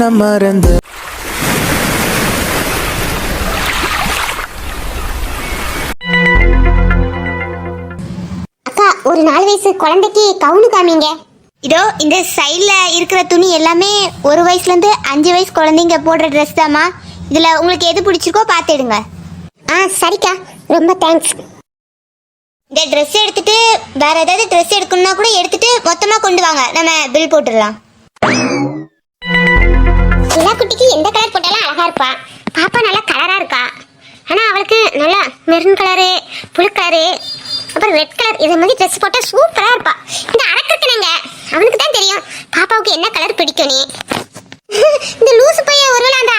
என்ன மறந்து அக்கா ஒரு நாலு வயசு குழந்தைக்கு கவுனு காமிங்க. இதோ இந்த சைடில் இருக்கிற துணி எல்லாமே ஒரு வயசுலேருந்து அஞ்சு வயசு குழந்தைங்க போடுற ட்ரெஸ் தாம்மா. இதில் உங்களுக்கு எது பிடிச்சிருக்கோ பார்த்துடுங்க. ஆ சரிக்கா. ரொம்ப தேங்க்ஸ் இந்த ட்ரெஸ் எடுத்துட்டு வேற ஏதாவது ட்ரெஸ் எடுக்கணும்னா கூட எடுத்துட்டு மொத்தமாக கொண்டு வாங்க. நம்ம பில் போட்டுடலாம். எல்லா குட்டிக்கு எந்த கலர் போட்டாலும் அழகா இருப்பா. பாப்பா நல்லா கலரா இருக்கா? ஆனா அவளுக்கு நல்லா மெரூன் கலரு புழு கலரு அப்புறம் ரெட் கலர் இது மாதிரி ட்ரெஸ் போட்டா சூப்பரா இருப்பா. இந்த அரக்கனுங்க அவனுக்கு தான் தெரியும். பாப்பாவுக்கு என்ன கலர் பிடிக்கும் நீ இந்த லூசு பையன் ஒருவேளை அந்த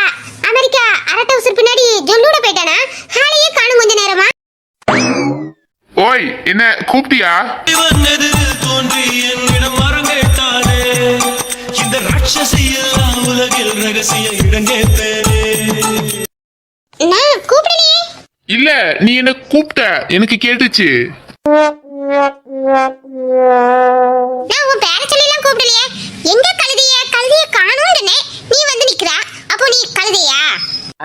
அமெரிக்கா அரட்டை உசுர் பின்னாடி ஜொல்லூட போயிட்டானா? ஹாலையே காணும் கொஞ்ச நேரமா. ஓய் என்ன கூப்பிட்டியா? வந்தது தோன்றி என்னிடம் மரம் கேட்டானே இந்த ராட்சசி எல்லாம் உலகில் ரகசிய இடங்கேட்டேனே நான் கூப்பிடலையே? இல்ல நீ என்ன கூப்பிட்ட? எனக்கு கேட்டுச்சு. நான் உன் பேர சொல்லிலாம் கூப்பிடலையே. எங்க கழுதைய கழுதைய காணோங்கனே நீ வந்து நிக்கிறா? அப்போ நீ கழுதையா?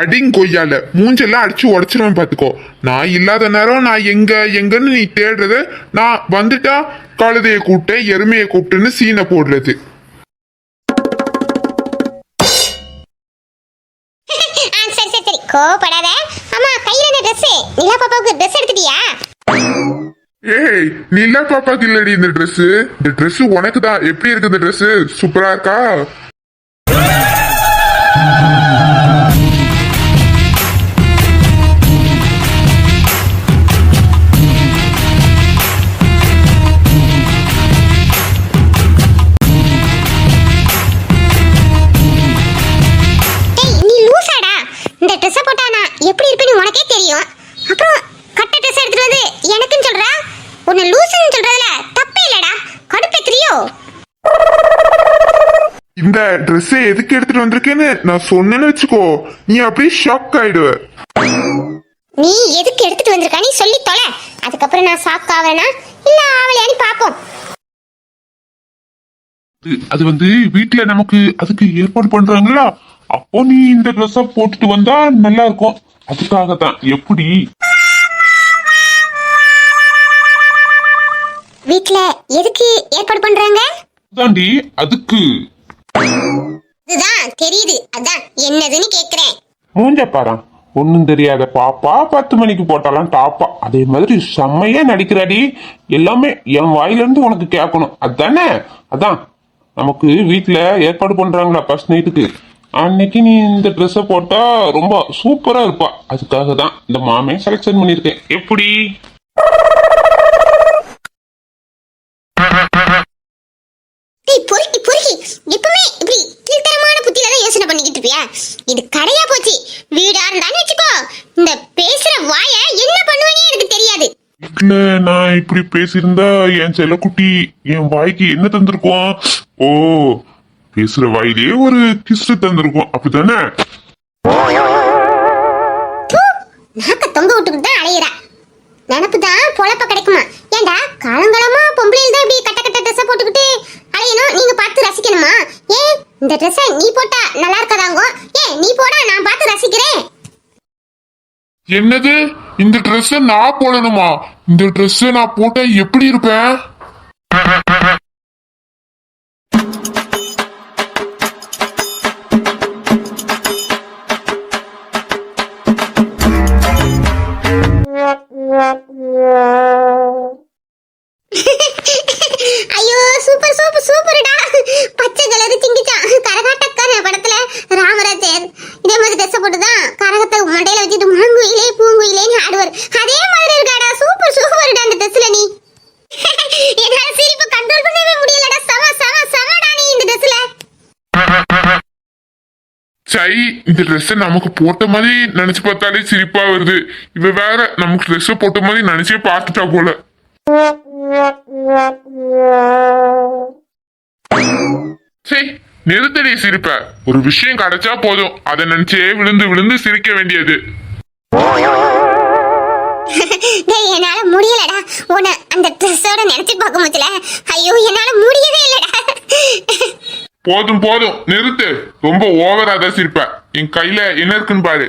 அடிங் கொய்யால மூஞ்செல்லாம் அடிச்சு உடச்சிருவேன் பாத்துக்கோ. நான் இல்லாத நேரம் நான் எங்க எங்கன்னு நீ தேடுறது நான் வந்துட்டா கழுதைய கூப்பிட்டு எருமையை கூப்பிட்டுன்னு சீனை போடுறது. கோவப்படாத. அம்மா கையில என்ன ட்ரெஸ் நிலா பாப்பாவுக்கு ட்ரெஸ் எடுத்துட்டியா? ஏய் நிலா பாப்பாக்கு இல்லடி இந்த ட்ரெஸ் இந்த ட்ரெஸ் உனக்கு தான் எப்படி இருக்கு இந்த ட்ரெஸ் சூப்பரா இருக்கா? உன்னை லூசுன்னு சொல்றதுல தப்பே இல்லடா. கடுப்பேத்திரியோ இந்த Dress எதுக்கு எடுத்துட்டு வந்திருக்கேன்னு நான் சொன்னேன்னு வச்சுக்கோ. நீ அப்படியே ஷாக் ஆயிடுவ. நீ எதுக்கு எடுத்துட்டு வந்திருக்கா? நீ சொல்லி தொலை. அதுக்கப்புறம் நான் ஷாக் ஆவேனா? இல்ல ஆவலையான்னு பாப்போம். அது- அது வந்து வீட்ல நமக்கு அதுக்கு ஏற்பாடு பண்றாங்களா? அப்போ நீ இந்த ட்ரெஸ்ஸ போட்டுட்டு வந்தா நல்லா இருக்கும். அதுக்காக தான் எப்படி? வீட்ல எதுக்கு ஏற்பாடு பண்றாங்க? தாண்டி அதுக்கு. இதுதான் தெரியுது. அதான் என்னதுன்னு கேக்குறேன். மூஞ்ச பாரு ஒன்னும் தெரியாத பாப்பா பத்து மணிக்கு போட்டாலாம் டாப்பா. அதே மாதிரி செம்மையா நடிக்கிறாடி. எல்லாமே என் வாயில இருந்து உனக்கு கேட்கணும். அதானே? அதான். நமக்கு வீட்ல ஏற்பாடு பண்றாங்களா ஃபர்ஸ்ட் நைட்டுக்கு அன்னைக்கு நீ இந்த ட்ரெஸ்ஸை போட்டா ரொம்ப சூப்பரா இருப்பா. அதுக்காக தான் இந்த மாமே செலக்ஷன் பண்ணிருக்கேன் எப்படி? பொறுக்கி பொறுக்கி. எப்பவுமே இப்படி கீழ்த்தரமான புத்தியில தான் யோசனை பண்ணிக்கிட்டு இருப்பியா? இது கடையா போச்சு. வீடா இருந்தான்னு வச்சுக்கோ. இந்த பேசுற வாய என்ன பண்ணுவேனே எனக்கு தெரியாது. நான் இப்படி பேசியிருந்தா என் செல்லக்குட்டி என் வாய்க்கு என்ன தந்திருக்கோம்? ஓ பேசுற வாயிலே ஒரு கிஸ் தந்திருக்கோம். அப்படித்தானே? நாக்க தொங்க விட்டுக்கிட்டு தான் அலையிறா. நினப்பு தான் பொழப்ப கிடைக்குமா? ஏண்டா காலங்காலமா பொம்பளையில் தான் இப்படி கட்ட கட்ட ட்ரெஸ்ஸை போட்டுக்கிட்டு அலையணும் நீங்க பார்த்து ரசிக்கணுமா? ஏன் இந்த ட்ரெஸ்ஸை நீ போட்டா நல்லா இருக்காதாங்க? ஏன் நீ போடா நான் பார்த்து ரசிக்கிறேன். என்னது? இந்த ட்ரெஸ்ஸை நான் போடணுமா? இந்த ட்ரெஸ்ஸை நான் போட்டா எப்படி இருப்பேன்? ஐயோ சூப்பர் சூப்பர் சூப்பர்டா. பச்சை கலர் சிங்கிச்சான் கரகாட்டக்கார படத்துல ராமராஜர் இதே மாதிரி ட்ரெஸ் போட்டுதான் கரகத்தை மண்டையில வச்சுட்டு மாங்குயிலே பூங்குயிலேன்னு ஆடுவார். அதே மாதிரி இருக்காடா. சூப்பர் சூப்பர்டா அந்த ட்ரெஸ்ல நீ. என்னால சிரிப்பு கண்ட்ரோல் பண்ணவே முடியலடா. சம சம சமடா நீ இந்த ட்ரெஸ்ல சை இந்த ட்ரெஸ் நமக்கு போட்ட மாதிரி நினைச்சு பார்த்தாலே சிரிப்பா வருது. இவ வேற நமக்கு ட்ரெஸ் போட்ட மாதிரி நினைச்சே பார்த்துட்டா போல. நிறுத்தடி சிரிப்ப. ஒரு விஷயம் கிடைச்சா போதும். அதை நினைச்சே விழுந்து விழுந்து சிரிக்க வேண்டியது. டேய் என்னால முடியலடா. உன்னை அந்த ட்ரெஸ்ஸோட நினைச்சு பார்க்க முடியல ஐயோ என்னால முடியவே இல்லடா. போதும் போதும். நிறுத்து. ரொம்ப ஓவரா தான் சிரிப்ப. என் கையில என்ன இருக்குன்னு பாரு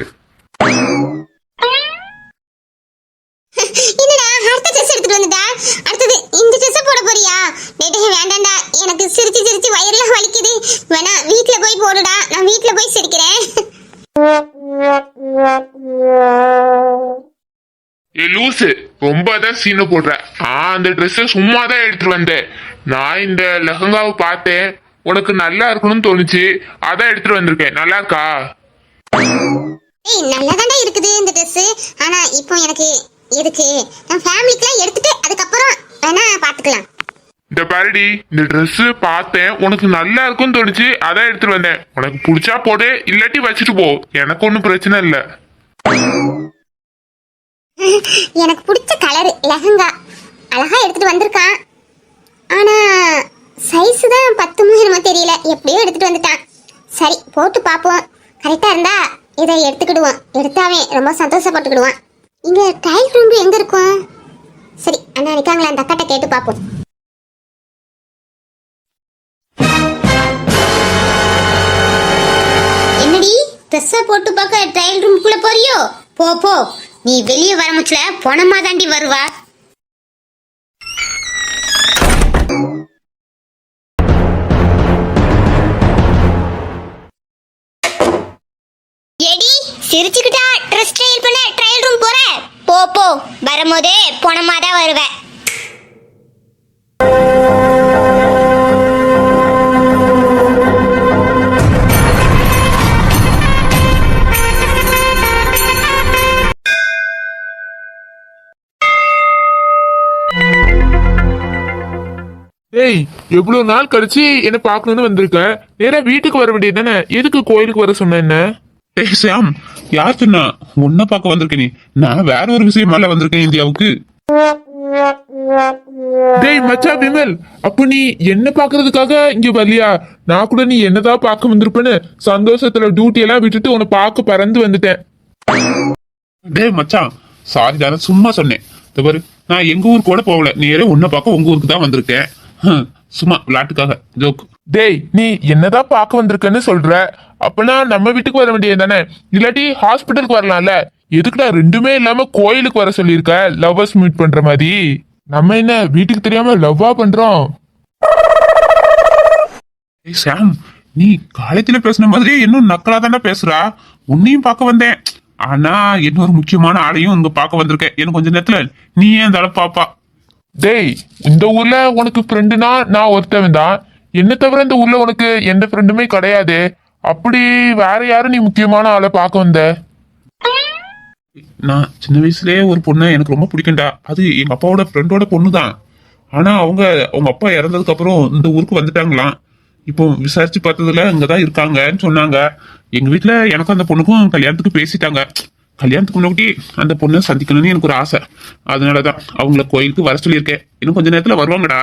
என்னடா அடுத்த ட்ரெஸ் எடுத்துட்டு வந்துட்டா அடுத்தது இந்த ட்ரெஸ் போட டேய், வேண்டாம்டா. எனக்கு சிரிச்சு சிரிச்சு வயிறுலாம் வலிக்குது. வேணா வீட்ல போய் போடுடா. நான் வீட்ல போய் சிரிக்கிறேன். ஏ லூசு ரொம்ப தான் சீனை போடுற. ஆ அந்த ட்ரெஸ்ஸை சும்மா தான் எடுத்துட்டு வந்தேன். நான் இந்த லெஹங்காவை பார்த்தேன். உனக்கு நல்லா இருக்கணும்னு தோணுச்சு. அதான் எடுத்துட்டு வந்திருக்கேன். நல்லா இருக்கா? ஏய் நல்லா இருக்குது இந்த ட்ரெஸ் ஆனா இப்போ எனக்கு எதுக்கு? நான் ஃபேமிலிக்குலாம் எடுத்துட்டு அதுக்கப்புறம் வேணா பாத்துக்கலாம் இந்த பாருடி இந்த ட்ரெஸ் பார்த்தேன் உனக்கு நல்லா இருக்கும்னு தோணுச்சு அதான் எடுத்துட்டு வந்தேன். உனக்கு பிடிச்சா போடு இல்லாட்டி வச்சுட்டு போ. எனக்கு ஒன்றும் பிரச்சனை இல்லை. எனக்கு பிடிச்ச கலர் லெஹங்கா. அழகா எடுத்துட்டு வந்திருக்கான். ஆனா சைஸ் தான் பத்து என்னமோ தெரியல. எப்படியோ எடுத்துட்டு வந்துட்டான். சரி போட்டு பார்ப்போம். கரெக்டா இருந்தா இதை எடுத்துக்கிடுவான் எடுத்தாவே ரொம்ப சந்தோஷப்பட்டுக்கிடுவான். இங்க டைல் ரூம் எங்க இருக்கும்? சரி அண்ணா நிக்காங்களா? அந்த அக்காட்ட கேட்டு பார்ப்போம். என்னடி ட்ரெஸ்ஸை போட்டு பார்க்க ட்ரையல் ரூம்குள்ள போறியோ? போ போ. நீ வெளியே வர முச்சல பொணமா தாண்டி வருவா. எடி சிரிச்சுக்கிட்டா ட்ரெஸ் ட்ரையல் பண்ண ட்ரையல் ரூம் போற? போ போ. வரும்போதே போனமா தான் வருவேன் ஏய் எவ்வளவு நாள் கழிச்சு என்ன பார்க்கணும்னு வந்திருக்க? நேரா வீட்டுக்கு வர வேண்டியது தானே எதுக்கு கோயிலுக்கு வர சொன்ன என்ன? ஏய் சாம் யார் சொன்னா? உன்னை பார்க்க வந்திருக்க நீ நான் வேற ஒரு விஷயமால வந்திருக்கேன் இந்தியாவுக்கு. டேய் மச்சா விமல் அப்ப நீ என்ன பாக்குறதுக்காக இங்க வரலையா? நான் கூட நீ என்னதான் பார்க்க வந்திருப்பேன்னு சந்தோஷத்துல டியூட்டி எல்லாம் விட்டுட்டு உன்னை பார்க்க பறந்து வந்துட்டேன். டேய் மச்சான் சாரி தானே சும்மா சொன்னேன். நான் எங்க ஊருக்கு கூட போகல. நேரே உன்னை பார்க்க உங்க ஊருக்கு தான் வந்திருக்கேன். சும்மா விளையாட்டுக்காக. ஜோக் டேய் நீ என்னதான் பார்க்க வந்திருக்கன்னு சொல்ற? அப்பனா நம்ம வீட்டுக்கு வர வேண்டியது தானே இல்லாட்டி ஹாஸ்பிட்டலுக்கு வரலாம்ல? எதுக்குடா ரெண்டுமே இல்லாம கோயிலுக்கு வர சொல்லியிருக்க? லவ்வர்ஸ் மீட் பண்ற மாதிரி. நம்ம என்ன வீட்டுக்கு தெரியாம லவ்வா பண்றோம்? ஏய் சாம் நீ காலேஜ்ல பேசுன மாதிரி இன்னும் நக்கலா தானே பேசுறா. உன்னையும் பார்க்க வந்தேன். ஆனா இன்னொரு முக்கியமான ஆளையும் இங்க பார்க்க வந்திருக்கேன். இன்னும் கொஞ்ச நேரத்துல நீ ஏன் தலை பாப்பா? டேய் இந்த ஊர்ல உனக்கு ஃப்ரெண்டுனா நான் ஒருத்தவன் தான். என்ன தவிர இந்த ஊர்ல உனக்கு எந்த ஃப்ரெண்டுமே கிடையாது. அப்படி வேற யாரும் நீ முக்கியமான ஆளை பார்க்க வந்த? நான் சின்ன வயசுலயே ஒரு பொண்ணு எனக்கு ரொம்ப பிடிக்கும்டா. அது எங்க அப்பாவோட ஃப்ரெண்டோட பொண்ணு தான் ஆனா அவங்க அவங்க அப்பா இறந்ததுக்கு அப்புறம் இந்த ஊருக்கு வந்துட்டாங்களாம். இப்போ விசாரிச்சு பார்த்ததுல இங்கதான் இருக்காங்கன்னு சொன்னாங்க. எங்க வீட்டுல எனக்கும் அந்த பொண்ணுக்கும் கல்யாணத்துக்கு பேசிட்டாங்க. கல்யாணத்துக்கு முன்னாடி அந்த பொண்ணை சந்திக்கணும்னு எனக்கு ஒரு ஆசை. அதனால தான் அவங்கள கோயிலுக்கு வர சொல்லியிருக்கேன். இன்னும் கொஞ்ச நேரத்தில் வருவாங்கடா.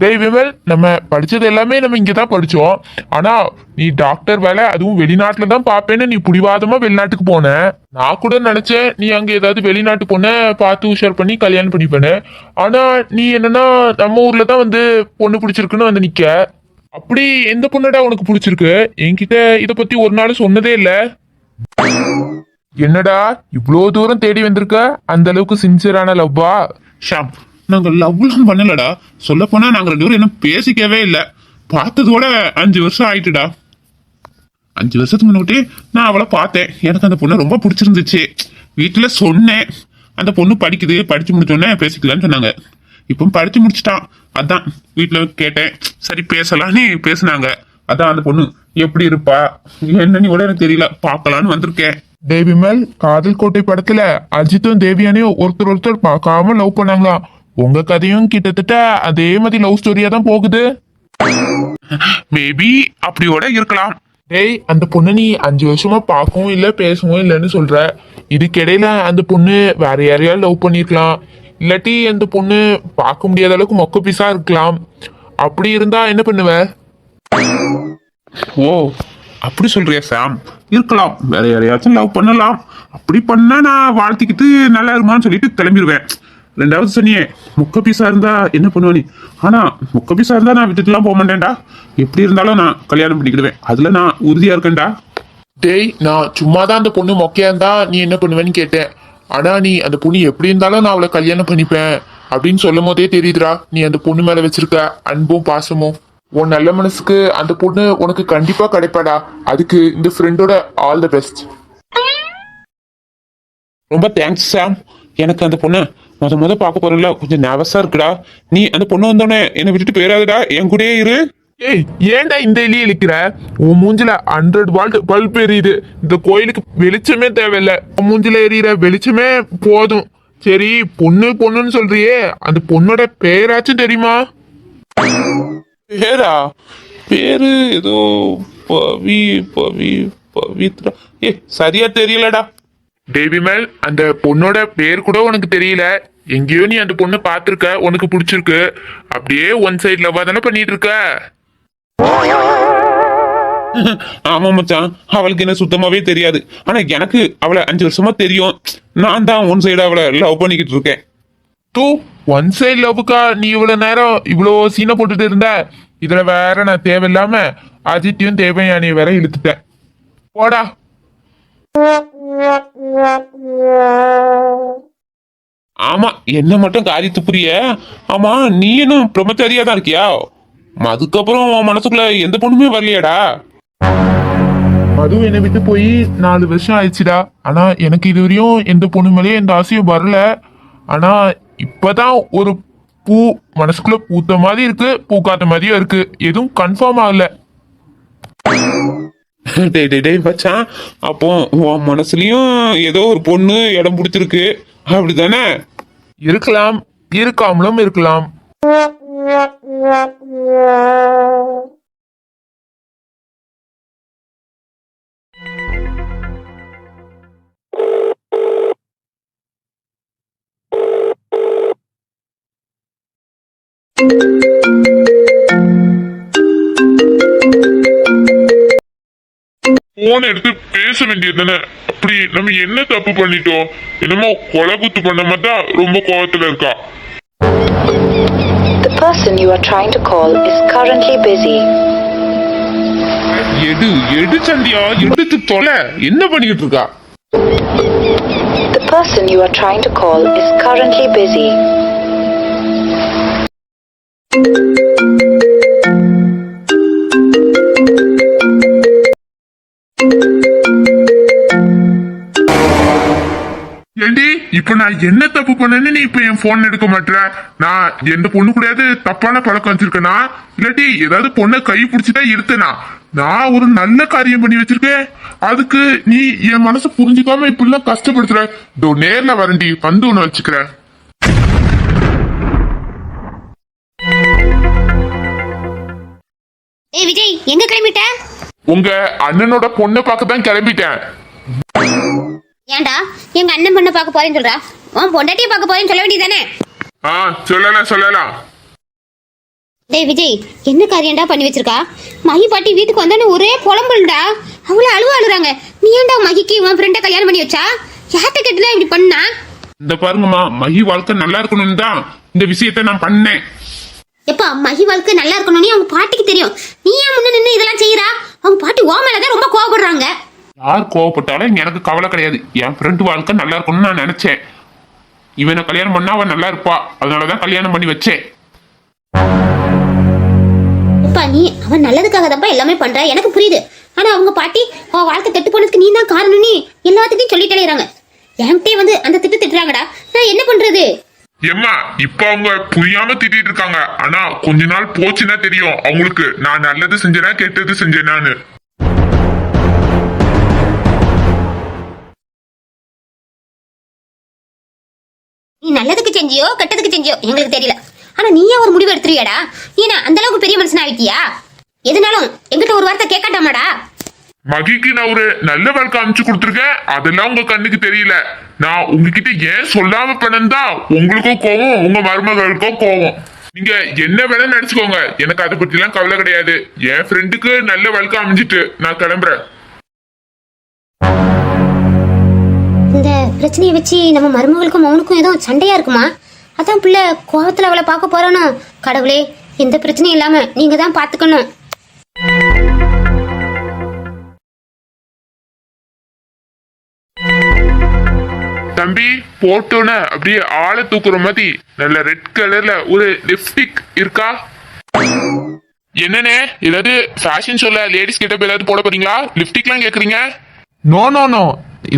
டேய் விமல் நம்ம படித்தது எல்லாமே நம்ம இங்கே தான் படித்தோம் ஆனால் நீ டாக்டர் வேலை அதுவும் வெளிநாட்டில் தான் பார்ப்பேன்னு நீ பிடிவாதமாக வெளிநாட்டுக்கு போன. நான் கூட நினச்சேன் நீ அங்கே ஏதாவது வெளிநாட்டு பொண்ணை பார்த்து உஷார் பண்ணி கல்யாணம் பண்ணிப்பேன்னு. ஆனால் நீ என்னன்னா நம்ம ஊரில் தான் வந்து பொண்ணு பிடிச்சிருக்குன்னு வந்து நிற்க அப்படி எந்த பொண்ணுடா உனக்கு பிடிச்சிருக்கு? என்கிட்ட இதை பற்றி ஒரு நாள் சொன்னதே இல்லை. என்னடா இவ்வளோ தூரம் தேடி வந்திருக்க? அந்த அளவுக்கு சின்சியரான லவ்வா? ஷாம் நாங்க லவ்லாம் பண்ணலடா. சொல்ல போனா நாங்க ரெண்டு பேரும் என்ன பேசிக்கவே இல்லை. பார்த்ததோட அஞ்சு வருஷம் ஆயிட்டுடா. அஞ்சு வருஷத்துக்கு முன்னாடி நான் அவளை பார்த்தேன். எனக்கு அந்த பொண்ணு ரொம்ப பிடிச்சிருந்துச்சு. வீட்டில் சொன்னேன். அந்த பொண்ணு படிக்குது படித்து முடிச்சோடனே பேசிக்கலான்னு சொன்னாங்க. இப்போ படித்து முடிச்சிட்டான். அதான் வீட்டில் கேட்டேன். சரி பேசலான்னு பேசுனாங்க. அதான் அந்த பொண்ணு எப்படி இருப்பா? என்னன்னு கூட எனக்கு தெரியல. பார்க்கலான்னு வந்திருக்கேன். தேவிமல் காதல் கோட்டை படத்துல அஜித்தும் தேவியானையும் ஒருத்தர் ஒருத்தர் பார்க்காம லவ் பண்ணாங்களாம் உங்க கதையும் கிட்டத்தட்ட அதே மாதிரி லவ் ஸ்டோரியா தான் போகுது. மேபி அப்படியோட இருக்கலாம். டேய் அந்த பொண்ணு நீ அஞ்சு வருஷமா பார்க்கவும் இல்லை பேசவும் இல்லைன்னு சொல்ற. இதுக்கிடையில அந்த பொண்ணு வேற யாரையாவது லவ் பண்ணிருக்கலாம். இல்லாட்டி அந்த பொண்ணு பார்க்க முடியாத அளவுக்கு மொக்க பீஸா இருக்கலாம். அப்படி இருந்தா என்ன பண்ணுவ? ஓ அப்படி சொல்றியா சாம் இருக்கலாம். வேற யாரையாச்சும் லவ் பண்ணலாம். அப்படி பண்ணா நான் வாழ்த்திக்கிட்டு நல்லா இருமான்னு சொல்லிட்டு கிளம்பிடுவேன் ரெண்டாவது சொன்னியே முக்க பீஸா இருந்தா என்ன பண்ணுவ நீ? ஆனா முக்க பீஸா இருந்தா நான் விட்டுட்டுலாம் போக மாட்டேன்டா. எப்படி இருந்தாலும் நான் கல்யாணம் பண்ணிக்கிடுவேன். அதுல நான் உறுதியா இருக்கேன்டா. டேய் நான் சும்மா தான் அந்த பொண்ணு மொக்கையா இருந்தா நீ என்ன பண்ணுவேன்னு கேட்டேன். ஆனா நீ அந்த பொண்ணு எப்படி இருந்தாலும் நான் அவளை கல்யாணம் பண்ணிப்பேன். அப்படின்னு சொல்லும் போதே தெரியுதுடா நீ அந்த பொண்ணு மேல வச்சிருக்க அன்பும் பாசமும். உன் நல்ல மனசுக்கு அந்த பொண்ணு உனக்கு கண்டிப்பா கிடைப்பாடா. அதுக்கு இந்த ஃப்ரெண்டோட ஆல் த பெஸ்ட் ரொம்ப தேங்க்ஸ் சாம் எனக்கு அந்த பொண்ணு முத முத பார்க்க போறேன்ல. கொஞ்சம் நர்வஸா இருக்குடா. நீ அந்த பொண்ணு வந்தோடனே என்னை விட்டுட்டு போயிடாதடா. என் கூடயே இரு. ஏய் ஏன்டா இந்த எலியை இழுக்கிற? உன் மூஞ்சில ஹண்ட்ரட் வால்ட் பல்ப் எரியுது. இந்த கோயிலுக்கு வெளிச்சமே தேவையில்ல. உன் மூஞ்சில எரியிற வெளிச்சமே போதும். சரி பொண்ணு பொண்ணுன்னு சொல்றியே. அந்த பொண்ணோட பேராச்சும் தெரியுமா? பேரா பேரு ஏதோ பவி பவி பவித்ரா. ஏ சரியா தெரியலடா. தேவி மேல் அந்த பொண்ணோட பேர் கூட உனக்கு தெரியல. எங்கேயோ நீ அந்த பொண்ணை பார்த்துருக்க உனக்கு பிடிச்சிருக்கு. அப்படியே ஒன் சைடு லவ்வா தானே பண்ணிட்டு இருக்க ஆமா மச்சான். அவளுக்கு என்ன சுத்தமாவே தெரியாது. ஆனா எனக்கு அவளை அஞ்சு வருஷமா தெரியும். நான் தான் ஒன் சைடு அவளை லவ் பண்ணிக்கிட்டு இருக்கேன். தூ ஒன் சைடு லவ்வுக்கா நீ இவ்வளவு நேரம் இவ்வளோ சீனை போட்டுட்டு இருந்த? இதுல வேற நான் தேவையில்லாம அஜித்தையும் தேவையானியை வேற இழுத்துட்டேன். போடா. ஆமா என்ன மட்டும் காரியத்து புரிய? ஆமா நீ இன்னும் பிரம்மச்சாரியா தான் இருக்கியா? அதுக்கப்புறம் உன் மனசுக்குள்ள எந்த பொண்ணுமே வரலையாடா. அதுவும் என்னை விட்டு போய் நாலு வருஷம் ஆயிடுச்சுடா. ஆனா எனக்கு இது வரையும் எந்த பொண்ணு மேலேயும் எந்த ஆசையும் வரல. ஆனா இப்பதான் ஒரு பூ மனசுக்குள்ள பூத்த மாதிரி இருக்கு பூக்காத்த மாதிரியும் இருக்கு. எதுவும் கன்ஃபார்ம் ஆகல. டேய் டேய் டேய் மச்சான். அப்போ உன் மனசுலயும் ஏதோ ஒரு பொண்ணு இடம் பிடிச்சிருக்கு. அப்படிதானே இருக்கலாம். இருக்காமலும் இருக்கலாம். போன் எடுத்து பேச வேண்டியது தானே அப்படி நம்ம என்ன தப்பு பண்ணிட்டோம்? என்னமோ கொலை குத்து பண்ண தான் ரொம்ப கோவத்துல இருக்கா? The person you are trying to call is currently busy. எடு எடு சந்தியா எடுத்து தொலை. என்ன பண்ணிக்கிட்டு இருக்கா? The person you are trying to call is currently busy. ஏண்டி இப்ப நான் என்ன தப்பு பண்ணேன்னு நீ இப்ப என் போன் எடுக்க மாட்டேற? நான் எந்த பொண்ணு கூடயாவது தப்பான பழக்கம் வச்சிருக்கேனா? இல்லாட்டி ஏதாவது பொண்ணை கை பிடிச்சிட்டா இருத்தனா? நான் ஒரு நல்ல காரியம் பண்ணி வச்சிருக்கேன். அதுக்கு நீ என் மனசு புரிஞ்சுக்காம இப்படிலாம் கஷ்டப்படுத்துற. இதோ நேர்ல வரண்டி வந்து ஒண்ணு வச்சுக்கிறேன். ஏய் விஜய் எங்க கிளம்பிட்ட? உங்க அண்ணனோட பொண்ணை பார்க்க தான் கிளம்பிட்டேன். ஏன்டா? எங்க அண்ணன் பொண்ணை பார்க்க போறேன்னு சொல்றா? உன் பொண்டாட்டியை பார்க்க போறேன்னு சொல்ல வேண்டியதானே ஆ சொல்லலாம் சொல்லலாம். டேய் விஜய் என்ன காரியம்டா பண்ணி வச்சிருக்கா? மகி பாட்டி வீட்டுக்கு வந்தானே ஒரே புலம்புல்டா. அவ்வளவு அழுவ அழுறாங்க. நீ ஏன்டா மகிக்கு உன் ஃப்ரெண்டை கல்யாணம் பண்ணி வச்சா? யார்கிட்ட கேட்டுல இப்படி பண்ணா? இந்த பாருங்கம்மா மகி வாழ்க்கை நல்லா இருக்கணும்னு தான் இந்த விஷயத்த நான் பண்ணேன். எப்பா மகி வாழ்க்கை நல்லா இருக்கணும்னு அவங்க பாட்டிக்கு தெரியும். நீ ஏன் முன்ன நின்று இதெல்லாம் செய்யறா? அவங்க பாட்டி ஓ மேலதான் ரொம்ப கோவப்படுறாங்க. யார் கோவப்பட்டாலும் எனக்கு கவலை கிடையாது. என் ஃப்ரெண்டு வாழ்க்கை நல்லா இருக்கணும்னு நான் நினைச்சேன். இவனை கல்யாணம் பண்ணா அவன் நல்லா இருப்பா. அதனாலதான் கல்யாணம் பண்ணி வச்சேன். எப்பா நீ அவன் நல்லதுக்காக தான்ப்பா எல்லாமே பண்ற? எனக்கு புரியுது. ஆனா அவங்க பாட்டி அவன் வாழ்க்கை கெட்டு போனதுக்கு நீ தான் காரணம் நீ எல்லாத்துட்டையும் சொல்லிட்டே என்கிட்டயே வந்து அந்த திட்டு திட்டுறாங்கடா. நான் என்ன பண்றது? எம்மா இப்ப அவங்க புரியாம திட்டிட்டு இருக்காங்க. ஆனா கொஞ்ச நாள் போச்சுன்னா தெரியும் அவங்களுக்கு. நான் நல்லது செஞ்சேனா கெட்டது செஞ்சேனான்னு. நீ நல்லதுக்கு செஞ்சியோ கெட்டதுக்கு செஞ்சியோ எங்களுக்கு தெரியல. ஆனா நீயே ஒரு முடிவு எடுத்துருவியாடா? ஏன்னா அந்த அளவுக்கு பெரிய மனுஷன் ஆயிட்டியா? எதுனாலும் எங்கிட்ட ஒரு வார்த்தை கேட்காட்டாமாடா? மகிக்கு நான் ஒரு நல்ல வாழ்க்கை அமைச்சு கொடுத்துருக்கேன் அதெல்லாம் உங்க கண்ணுக்கு தெரியல. நான் உங்ககிட்ட ஏன் சொல்லாம பண்ணா உங்களுக்கும் கோவம் உங்க மருமகளுக்கும் கோவம். நீங்க என்ன வேணா நினைச்சுக்கோங்க. எனக்கு அதை பத்தி எல்லாம் கவலை கிடையாது. என் ஃப்ரெண்டுக்கு நல்ல வாழ்க்கை அமைஞ்சிட்டு நான் கிளம்புறேன். இந்த பிரச்சனையை வச்சு நம்ம மருமகளுக்கும் அவனுக்கும் ஏதோ சண்டையா இருக்குமா? அதான் பிள்ளை கோவத்துல அவளை பார்க்க போறானோ? கடவுளே எந்த பிரச்சனையும் இல்லாம நீங்க தான் பாத்துக்கணும் தம்பி போட்டோன்னு அப்படியே ஆளை தூக்குற மாதிரி. நல்ல ரெட் கலர்ல ஒரு லிப்ஸ்டிக் இருக்கா? என்னண்ணே ஏதாவது ஃபேஷன் ஷோல லேடிஸ் கிட்ட ஏதாவது போட போறீங்களா? லிப்ஸ்டிக்லாம் கேக்குறீங்க? நோ நோ நோ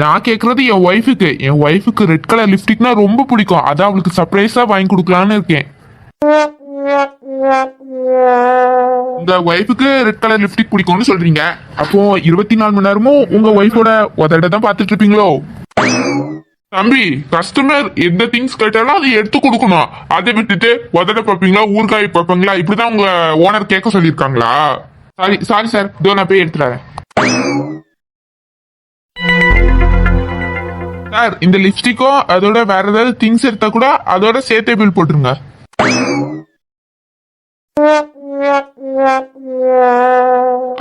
நான் கேட்குறது என் ஒய்ஃபுக்கு என் ஒய்ஃபுக்கு ரெட் கலர் லிப்ஸ்டிக்னா ரொம்ப பிடிக்கும். அதான் அவளுக்கு சர்ப்ரைஸா வாங்கி கொடுக்கலான்னு இருக்கேன். உங்க ஒய்ஃபுக்கு ரெட் கலர் லிப்ஸ்டிக் பிடிக்கும்னு சொல்றீங்க. அப்போ இருபத்தி நாலு மணி நேரமும் உங்க ஒய்ஃபோட உதட தான் பார்த்துட்டு இருப்பீங்களோ? தம்பி கஸ்டமர் எந்த திங்ஸ் கேட்டாலும் அதை எடுத்து கொடுக்கணும். அதை விட்டுட்டு உதட பார்ப்பீங்களா ஊறுகாய் பார்ப்பீங்களா? இப்படிதான் உங்க ஓனர் கேட்க சொல்லியிருக்காங்களா? சாரி சாரி சார் இதோ நான் போய் எடுத்துறேன் சார் இந்த லிப்ஸ்டிக்கும் அதோட வேற ஏதாவது திங்ஸ் எடுத்தா கூட அதோட சேர்த்தே பில் போட்டுருங்க.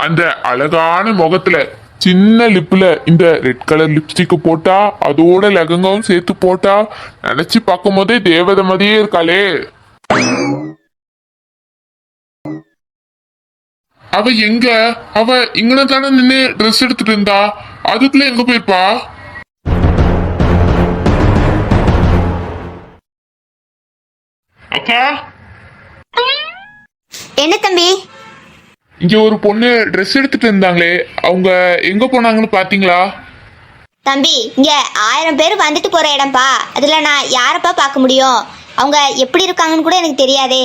அந்த அழகான முகத்துல சின்ன லிப்ல இந்த ரெட் கலர் லிப்ஸ்டிக் போட்டா அதோட லெகங்காவும் சேர்த்து போட்டா நினைச்சு பார்க்கும் போதே தேவதை மாதிரியே இருக்காளே. அவ எங்க? அவ இங்கன தானே நின்று ட்ரெஸ் எடுத்துட்டு இருந்தா? அதுக்குள்ள எங்க போயிருப்பா? அக்கா? என்ன தம்பி? இங்க ஒரு பொண்ணு ட்ரெஸ் எடுத்துட்டு இருந்தாங்களே அவங்க எங்க போனாங்கன்னு பாத்தீங்களா? தம்பி இங்க ஆயிரம் பேர் வந்துட்டு போற இடம்ப்பா அதுல நான் யாரப்பா பார்க்க முடியும்? அவங்க எப்படி இருக்காங்கன்னு கூட எனக்கு தெரியாதே.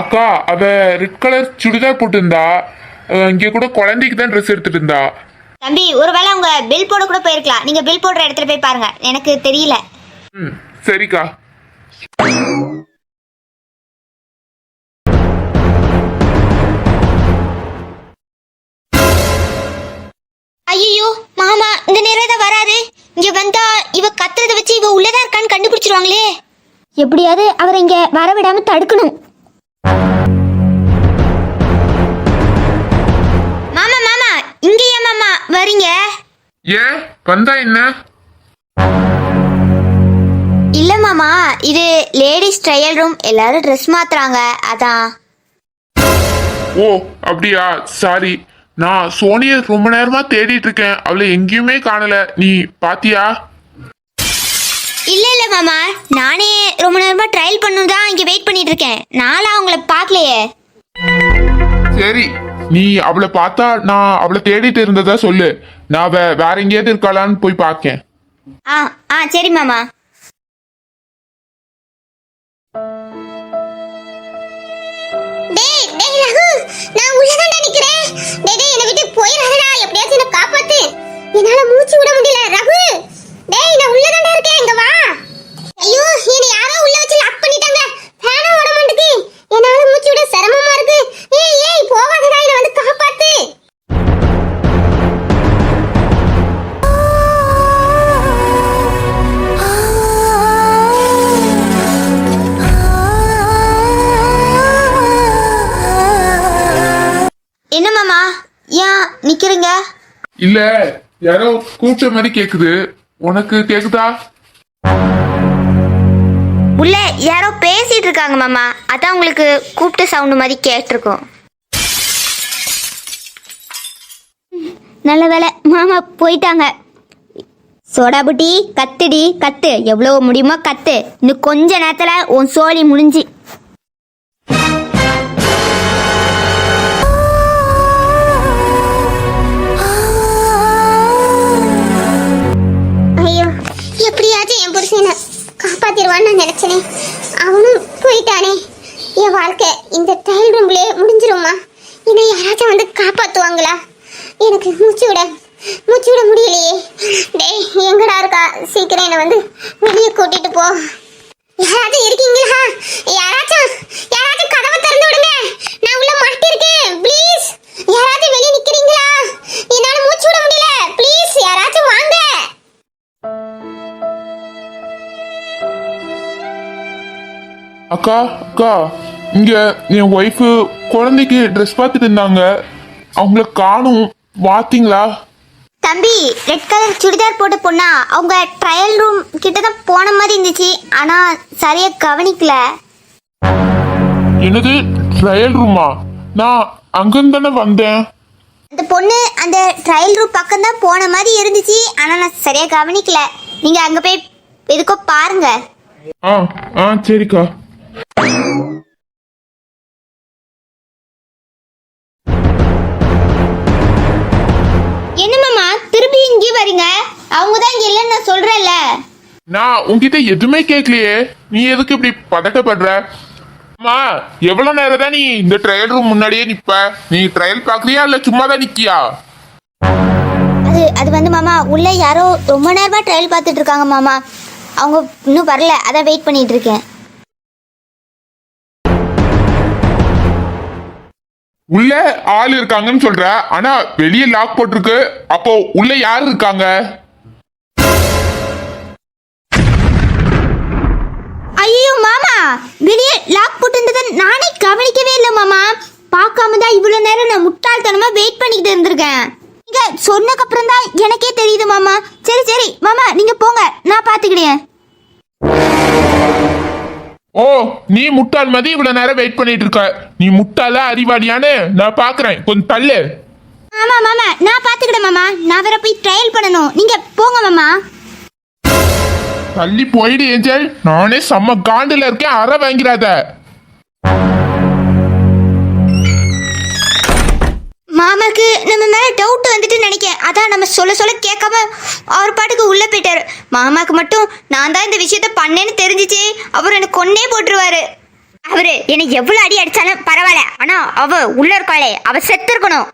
அக்கா அவ ரெட் கலர் சுடிதார் போட்டிருந்தா இங்க கூட குழந்தைக்கு தான் ட்ரெஸ் எடுத்துட்டு இருந்தா. தம்பி ஒருவேளை அவங்க பில் போட கூட போயிருக்கலாம். நீங்க பில் போடுற இடத்துல போய் பாருங்க. எனக்கு தெரியல. ம் சரிக்கா. ஐயோ மாமா இந்த நேரம் தான் வராரு இங்க வந்தா இவ கத்துறத வச்சு இவ உள்ளதா இருக்கான்னு கண்டுபிடிச்சிருவாங்களே. எப்படியாவது அவரை இங்க வரவிடாம தடுக்கணும். மாமா மாமா இங்க ஏன் மாமா வரீங்க? ஏன்? வந்தா என்ன? இல்ல மாமா இது லேடிஸ் ட்ரையல் ரூம் எல்லாரும் ட்ரெஸ் மாத்துறாங்க அதான். ஓ அப்படியா? சாரி நான் சோனிய ரொம்ப நேரமா தேடிட்டு இருக்கேன். அவளை எங்கேயுமே காணல. நீ பாத்தியா? இல்ல இல்ல மாமா. நானே ரொம்ப நேரமா ட்ரையல் பண்ணணும் தான் இங்க வெயிட் பண்ணிட்டு இருக்கேன். நானும் அவங்கள பார்க்கலையே. சரி. நீ அவளை பார்த்தா நான் அவளை தேடிட்டு இருந்ததா சொல்லு. நான் வேற எங்கேயாவது இருக்காளான்னு போய் பார்க்கேன் ஆ ஆ சரி மாமா. போயிடாதடா எப்படியாச்சும் என்ன காப்பாத்து. என்னால மூச்சு விட முடியல ரகு. டேய் நான் உள்ளதாண்டா இருக்கேன் இங்க வா. ஐயோ என்ன யாரோ உள்ள வச்சு லாக் பண்ணிட்டாங்க. ஃபேன ஓட மாட்டேங்குது என்னால மூச்சு விட சிரமமா இருக்கு. ஏய் ஏய் போகாதடா என்ன வந்து காப்பாத்து. என்ன மாமா? ஏன் நிக்கிறீங்க? இல்ல யாரோ கூப்பிட்ட மாதிரி கேக்குது. உனக்கு கேக்குதா? உள்ள யாரோ பேசிட்டு இருக்காங்க மாமா. அதான் உங்களுக்கு கூப்பிட்டு சவுண்ட் மாதிரி கேட்டிருக்கோம். நல்ல வேலை மாமா போயிட்டாங்க. சோடா புட்டி கத்துடி கத்து. எவ்வளவு முடியுமோ கத்து. இன்னும் கொஞ்ச நேரத்துல உன் சோழி முடிஞ்சு. நான் நினைச்சனே. அவனும் போயிட்டானே. என் வாழ்க்கை இந்த ட்ரையல் ரூம்லயே முடிஞ்சிருமா? என்னை யாராச்சும் வந்து காப்பாற்றுவாங்களா எனக்கு மூச்சு விட மூச்சு விட முடியலையே. டேய் எங்கடா இருக்கா? சீக்கிரம் என்னை வந்து வெளியே கூட்டிட்டு போ. யாராச்சும் இருக்கீங்களா? யாராச்சும் யாராச்சும் கதவை திறந்து விடுங்க. நான் உள்ள மாட்டிருக்கேன். ப்ளீஸ் யாராச்சும் வெளியே நிக்கிறீங்களா? என்னால மூச்சு விட முடியல. ப்ளீஸ் யாராச்சும் வாங்க. அக்கா அக்கா இங்க என் ஒய்ஃபு குழந்தைக்கு ட்ரெஸ் பார்த்துட்டு இருந்தாங்க. அவங்கள காணும். வாத்தீங்களா? தம்பி ரெட் கலர் சுடிதார் போட்ட பொண்ணா அவங்க ட்ரையல் ரூம் கிட்ட தான் போன மாதிரி இருந்துச்சு. ஆனா சரியா கவனிக்கல. என்னது ட்ரையல் ரூமா நான் அங்கிருந்து தானே வந்தேன். அந்த பொண்ணு அந்த ட்ரையல் ரூம் பக்கம் தான் போன மாதிரி இருந்துச்சு. ஆனா நான் சரியா கவனிக்கல. நீங்க அங்க போய் எதுக்கோ பாருங்க. ஆ ஆ சரிக்கா. என்ன மாமா திருப்பி இங்கே வரீங்க? அவங்க தான் இங்க இல்லைன்னு நான் சொல்றேன்ல. நான் உன்கிட்ட எதுவுமே கேட்கலையே. நீ எதுக்கு இப்படி பதட்டப்படுற? அம்மா எவ்வளவு நேரம் தான் நீ இந்த ட்ரையல் ரூம் முன்னாடியே நிப்ப? நீ ட்ரையல் பாக்குறியா இல்ல சும்மா தான் நிக்கியா? அது அது வந்து மாமா உள்ள யாரோ ரொம்ப நேரமா ட்ரையல் பார்த்துட்டு இருக்காங்க மாமா. அவங்க இன்னும் வரல அதான் வெயிட் பண்ணிட்டு இருக்கேன். உள்ள ஆள் இருக்காங்கன்னு சொல்ற. ஆனா வெளியே லாக் போட்டிருக்கு. அப்போ உள்ள யார் இருக்காங்க? ஐயோ மாமா! வெளியே லாக் போட்டுருந்ததை நானே கவனிக்கவே இல்லை மாமா. பார்க்காம தான் இவ்வளோ நேரம் நான் முட்டாள்தனமா வெயிட் பண்ணிக்கிட்டு இருந்திருக்கேன். நீங்க சொன்னக்கு அப்புறம் தான் எனக்கே தெரியுது மாமா. சரி சரி மாமா நீங்க போங்க. நான் பாத்துக்கிறேன் ஓ நீ முட்டாள் மாதிரி இவ்வளவு நேரம் வெயிட் பண்ணிட்டு இருக்க. நீ முட்டாளா அறிவாளியான்னு நான் பாக்குறேன். கொஞ்சம் தள்ளு. ஆமா மாமா. நான் பாத்துக்கிட்டேன் மாமா. நான் வேற போய் ட்ரையல் பண்ணணும். நீங்க போங்க மாமா. தள்ளி போயிடு ஏஞ்சல். நானே செம்ம காண்டுல இருக்கேன். அற வாங்கிறாத மாமாக்கு நம்ம மேல டவுட் வந்துட்டு நினைக்கேன் அதான் நம்ம சொல்ல சொல்ல கேட்காம அவர் பாட்டுக்கு உள்ள போயிட்டாரு. மாமாக்கு மட்டும் நான் தான் இந்த விஷயத்த பண்ணேன்னு தெரிஞ்சிச்சு. அவர் எனக்கு கொன்னே போட்டுருவாரு. அவரு எனக்கு எவ்வளவு அடி அடிச்சாலும் பரவாயில்ல. ஆனா அவ உள்ள இருக்காளே. அவ செத்து இருக்கணும்.